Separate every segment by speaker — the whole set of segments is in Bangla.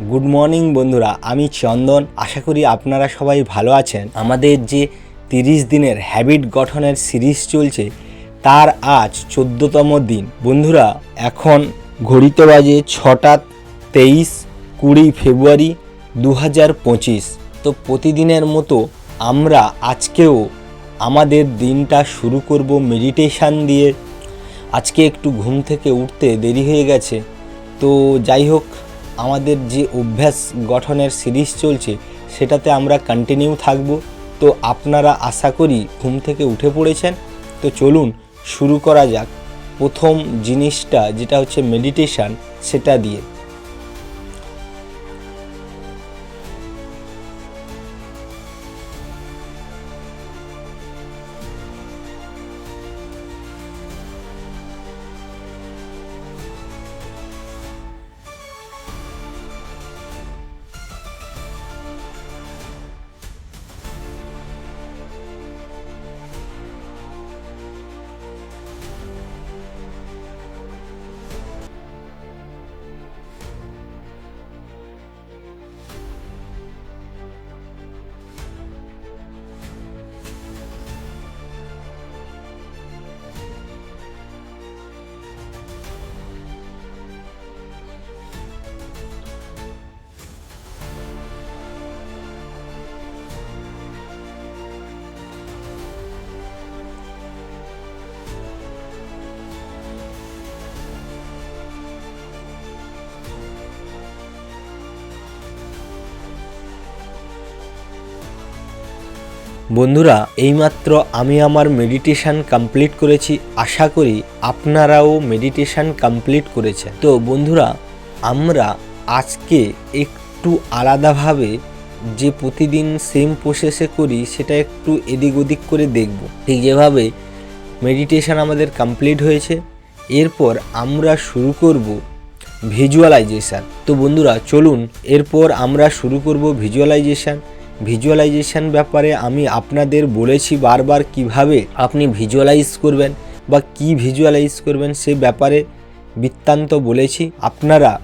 Speaker 1: গুড মর্নিং বন্ধুরা। আমি চন্দন। আশা করি আপনারা সবাই ভালো আছেন। আমাদের যে তিরিশ দিনের হ্যাবিট গঠনের সিরিজ চলছে, তার আজ চোদ্দতম দিন। বন্ধুরা, এখন ঘড়িতে বাজে ছটা তেইশ কুড়ি ফেব্রুয়ারি দু হাজার পঁচিশ। তো প্রতিদিনের মতো আমরা আজকেও আমাদের দিনটা শুরু করব মেডিটেশান দিয়ে। আজকে একটু ঘুম থেকে উঠতে দেরি হয়ে গেছে। তো যাই হোক আমাদের যে অভ্যাস গঠনের সিরিজ চলছে, সেটাতে আমরা কন্টিনিউ থাকব। তো আপনারা আশা করি ঘুম থেকে উঠে পড়েছেন। তো চলুন শুরু করা যাক। প্রথম জিনিসটা, যেটা হচ্ছে মেডিটেশান সেটা দিয়ে। বন্ধুরা, এইমাত্র আমি আমার মেডিটেশন কমপ্লিট করেছি। আশা করি আপনারাও মেডিটেশন কমপ্লিট করেছেন। তো বন্ধুরা, আমরা আজকে একটু আলাদাভাবে যে প্রতিদিন সেম প্রসেসে করি, সেটা একটু এদিক ওদিক করে দেখব। ঠিক যেভাবে মেডিটেশন আমাদের কমপ্লিট হয়েছে। এরপর আমরা শুরু করব ভিজুয়ালাইজেশান তো বন্ধুরা, চলুন, এরপর আমরা শুরু করব ভিজুয়ালাইজেশান ভিজুয়ালাইজেশান ব্যাপারে আমি আপনাদের বলেছি বারবার কীভাবে আপনি ভিজুয়ালাইজ করবেন বা কি ভিজুয়ালাইজ করবেন সে ব্যাপারে বৃত্তান্ত বলেছি। আপনারা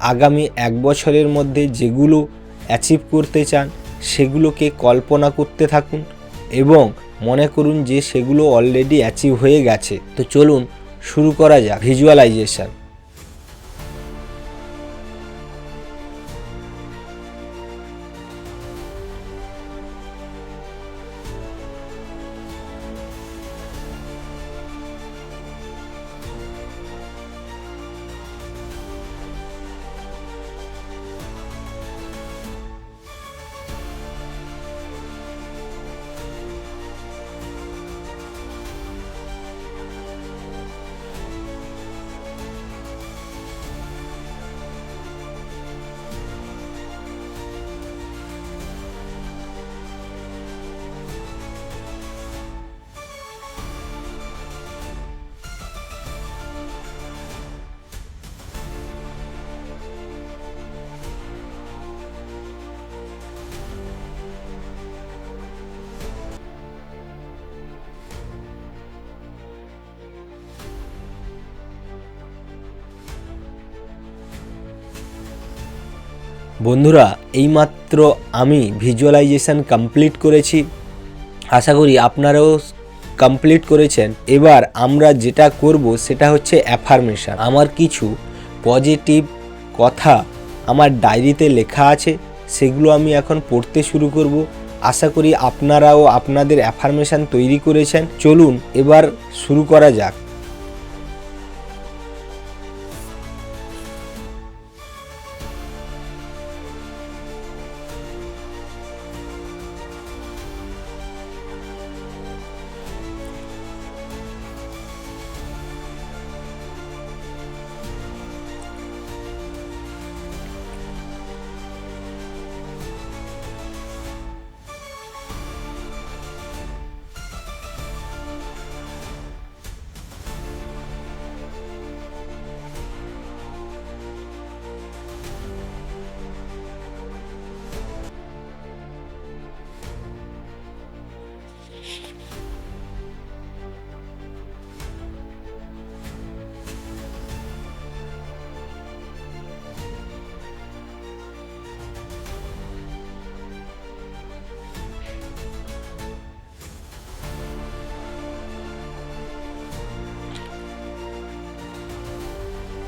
Speaker 1: আগামী এক বছরের মধ্যে যেগুলো অ্যাচিভ করতে চান, সেগুলোকে কল্পনা করতে থাকুন এবং মনে করুন যে সেগুলো অলরেডি অ্যাচিভ হয়ে গেছে। তো চলুন শুরু করা যাক ভিজুয়ালাইজেশান। বন্ধুরা, এইমাত্র আমি ভিজুয়ালাইজেশন কমপ্লিট করেছি। আশা করি আপনারাও কমপ্লিট করেছেন। এবার আমরা যেটা করব, সেটা হচ্ছে অ্যাফার্মেশন আমার কিছু পজিটিভ কথা আমার ডায়েরিতে লেখা আছে, সেগুলো আমি এখন পড়তে শুরু করব। আশা করি আপনারাও আপনাদের অ্যাফার্মেশন তৈরি করেছেন। চলুন, এবার শুরু করা যাক।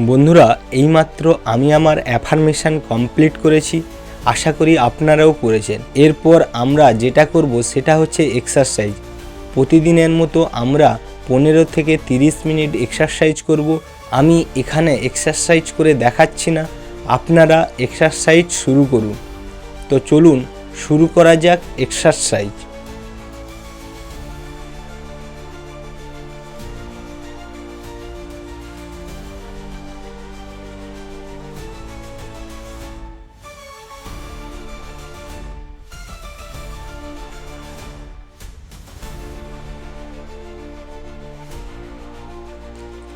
Speaker 1: বন্ধুরা, এইমাত্র আমি আমার অ্যাফার্মেশন কমপ্লিট করেছি। আশা করি আপনারাও করেছেন। এরপর আমরা যেটা করব সেটা হচ্ছে এক্সারসাইজ প্রতিদিনের মতো আমরা পনেরো থেকে তিরিশ মিনিট এক্সারসাইজ করব। আমি এখানে এক্সারসাইজ করে দেখাচ্ছি না। আপনারা এক্সারসাইজ শুরু করুন। তো চলুন, শুরু করা যাক এক্সারসাইজ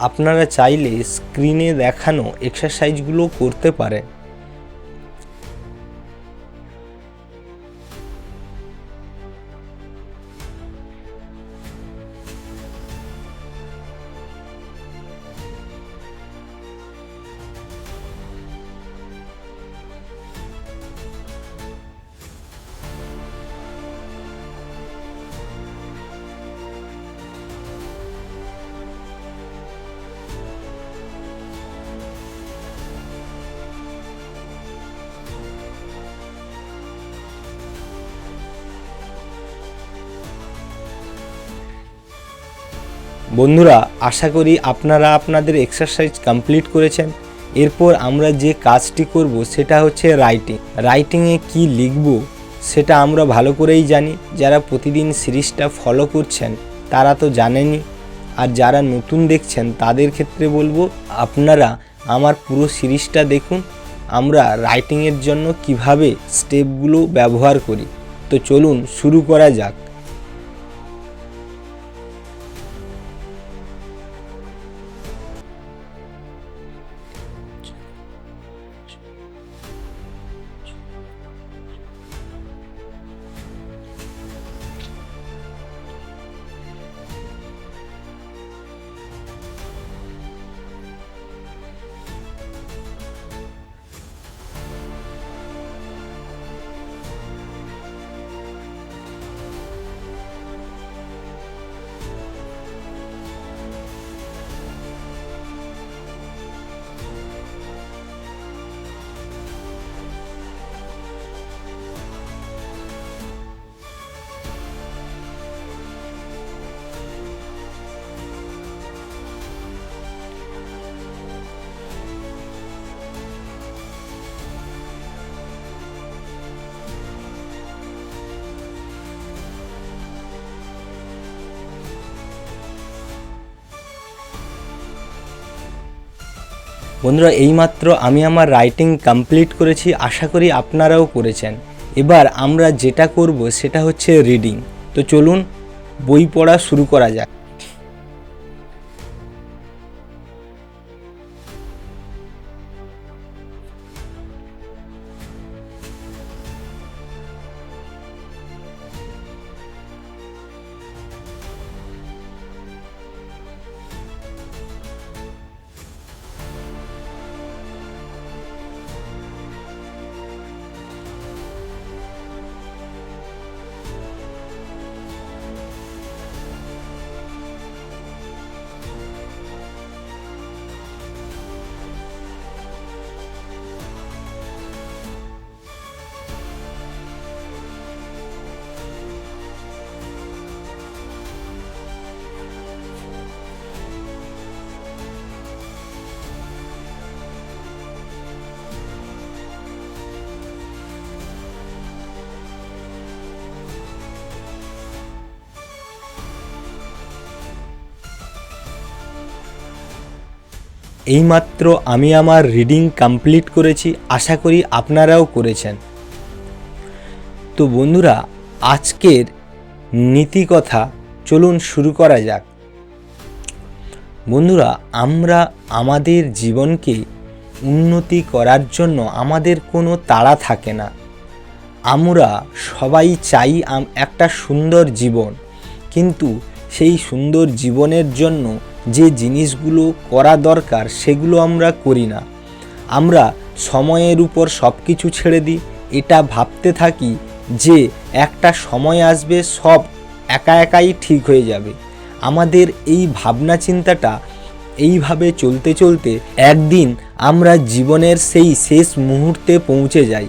Speaker 1: আপনারা চাইলে স্ক্রিনে দেখানো এক্সারসাইজগুলো করতে পারেন। বন্ধুরা, আশা করি আপনারা আপনাদের এক্সারসাইজ কমপ্লিট করেছেন। এরপর আমরা যে কাজটি করব, সেটা হচ্ছে রাইটিং রাইটিংয়ে কি লিখব, সেটা আমরা ভালো করেই জানি। যারা প্রতিদিন সিরিজটা ফলো করছেন, তারা তো জানেনই। আর যারা নতুন দেখছেন, তাদের ক্ষেত্রে বলব, আপনারা আমার পুরো সিরিজটা দেখুন। আমরা রাইটিংয়ের জন্য কীভাবে স্টেপগুলো ব্যবহার করি। তো চলুন, শুরু করা যাক। বন্ধুরা, এইমাত্র আমি আমার রাইটিং কমপ্লিট করেছি, আশা করি আপনারাও করেছেন। এবার আমরা যেটা করব, সেটা হচ্ছে রিডিং তো চলুন, বই পড়া শুরু করা যাক। এইমাত্র আমি আমার রিডিং কমপ্লিট করেছি, আশা করি আপনারাও করেছেন। তো বন্ধুরা, আজকের নীতি কথা চলুন শুরু করা যাক। বন্ধুরা, আমরা আমাদের জীবনকে উন্নতি করার জন্য আমাদের কোনো তাড়া থাকে না। আমরা সবাই চাই একটা সুন্দর জীবন, কিন্তু সেই সুন্দর জীবনের জন্য যে জিনিসগুলো করা দরকার সেগুলো আমরা করি না। আমরা সময়ের উপর সব কিছু ছেড়ে দিই। এটা ভাবতে থাকি যে একটা সময় আসবে, সব একা একাই ঠিক হয়ে যাবে। আমাদের এই ভাবনা চিন্তাটা এইভাবে চলতে চলতে একদিন আমরা জীবনের সেই শেষ মুহূর্তে পৌঁছে যাই।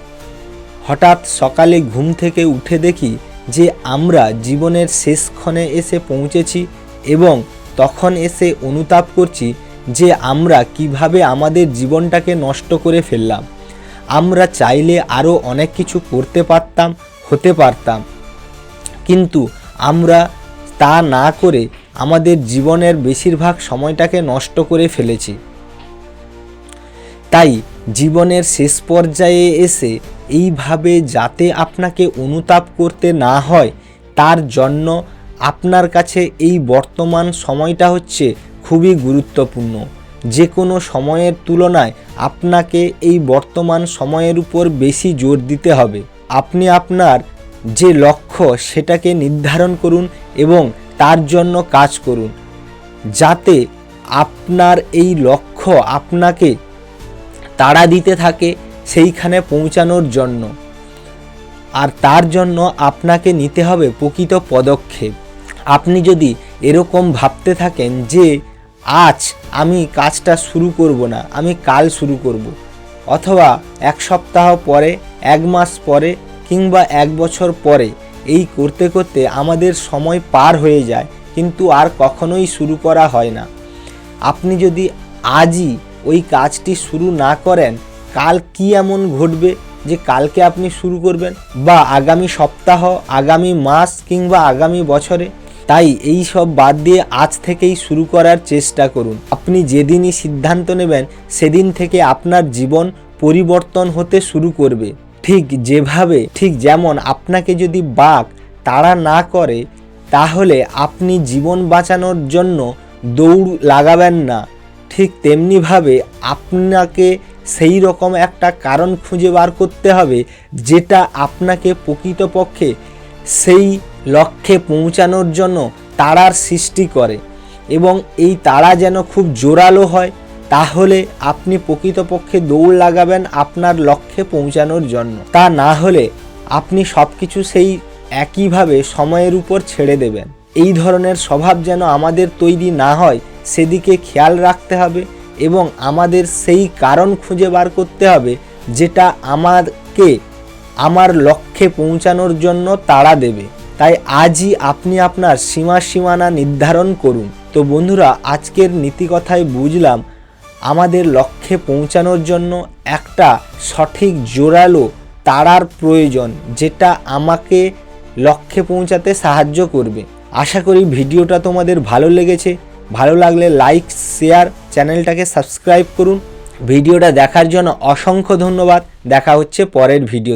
Speaker 1: হঠাৎ সকালে ঘুম থেকে উঠে দেখি যে আমরা জীবনের শেষক্ষণে এসে পৌঁছেছি এবং তখন এসে অনুতাপ করছি যে আমরা কীভাবে আমাদের জীবনটাকে নষ্ট করে ফেললাম। আমরা চাইলে আরও অনেক কিছু করতে পারতাম, হতে পারতাম। কিন্তু আমরা তা না করে আমাদের জীবনের বেশিরভাগ সময়টাকে নষ্ট করে ফেলেছি। তাই জীবনের শেষ পর্যায়ে এসে এইভাবে যাতে আপনাকে অনুতাপ করতে না হয়, তার জন্য আপনার কাছে এই বর্তমান সময়টা হচ্ছে খুবই গুরুত্বপূর্ণ। যে কোনো সময়ের তুলনায় আপনাকে এই বর্তমান সময়ের উপর বেশি জোর দিতে হবে। আপনি আপনার যে লক্ষ্য সেটাকে নির্ধারণ করুন এবং তার জন্য কাজ করুন। যাতে আপনার এই লক্ষ্য আপনাকে তাড়া দিতে থাকে সেইখানে পৌঁছানোর জন্য। আর তার জন্য আপনাকে নিতে হবে প্রকৃত পদক্ষেপ। আপনি যদি এরকম ভাবতে থাকেন যে, আজ আমি কাজটা শুরু করব না, আমি কাল শুরু করব। অথবা এক সপ্তাহ পরে, এক মাস পরে কিংবা এক বছর পরে, এই করতে করতে আমাদের সময় পার হয়ে যায়, কিন্তু আর কখনোই শুরু করা হয় না। আপনি যদি আজই ওই কাজটি শুরু না করেন, কাল কি এমন ঘটবে যে কালকে আপনি শুরু করবেন? বা আগামী সপ্তাহ, আগামী মাস কিংবা আগামী বছরে তাই এই সব বাদ দিয়ে আজ থেকেই শুরু করার চেষ্টা করুন। আপনি যেদিনই সিদ্ধান্ত নেবেন, সেদিন থেকে আপনার জীবন পরিবর্তন হতে শুরু করবে। ঠিক যেভাবে, ঠিক যেমন আপনাকে যদি বাঘ তাড়া না করে, তাহলে আপনি জীবন বাঁচানোর জন্য দৌড় লাগাবেন না। ঠিক তেমনিভাবে আপনাকে সেই রকম একটা কারণ খুঁজে বার করতে হবে, যেটা আপনাকে প্রকৃতপক্ষে সেই লক্ষ্যে পৌঁছানোর জন্য তারার সৃষ্টি করে এবং এই তারা যেন খুব জোরালো হয়, তাহলে আপনি প্রকৃতপক্ষে দৌড় লাগাবেন আপনার লক্ষ্যে পৌঁছানোর জন্য। তা না হলে আপনি সব কিছু সেই একইভাবে সময়ের উপর ছেড়ে দেবেন। এই ধরনের স্বভাব যেন আমাদের তৈরি না হয়, সেদিকে খেয়াল রাখতে হবে এবং আমাদের সেই কারণ খুঁজে বার করতে হবে যেটা আমাকে আমার লক্ষ্যে পৌঁছানোর জন্য তাড়া দেবে। তাই আজই আপনি আপনার সীমা সীমানা নির্ধারণ করুন। তো বন্ধুরা, আজকের নীতিকথায় বুঝলাম, আমাদের লক্ষ্যে পৌঁছানোর জন্য একটা সঠিক জোরালো তাড়ার প্রয়োজন, যেটা আমাকে লক্ষ্যে পৌঁছাতে সাহায্য করবে। আশা করি ভিডিওটা তোমাদের ভালো লেগেছে। ভালো লাগলে লাইক, শেয়ার, চ্যানেলটাকে সাবস্ক্রাইব করুন। ভিডিওটা দেখার জন্য অসংখ্য ধন্যবাদ। দেখা হচ্ছে পরের ভিডিও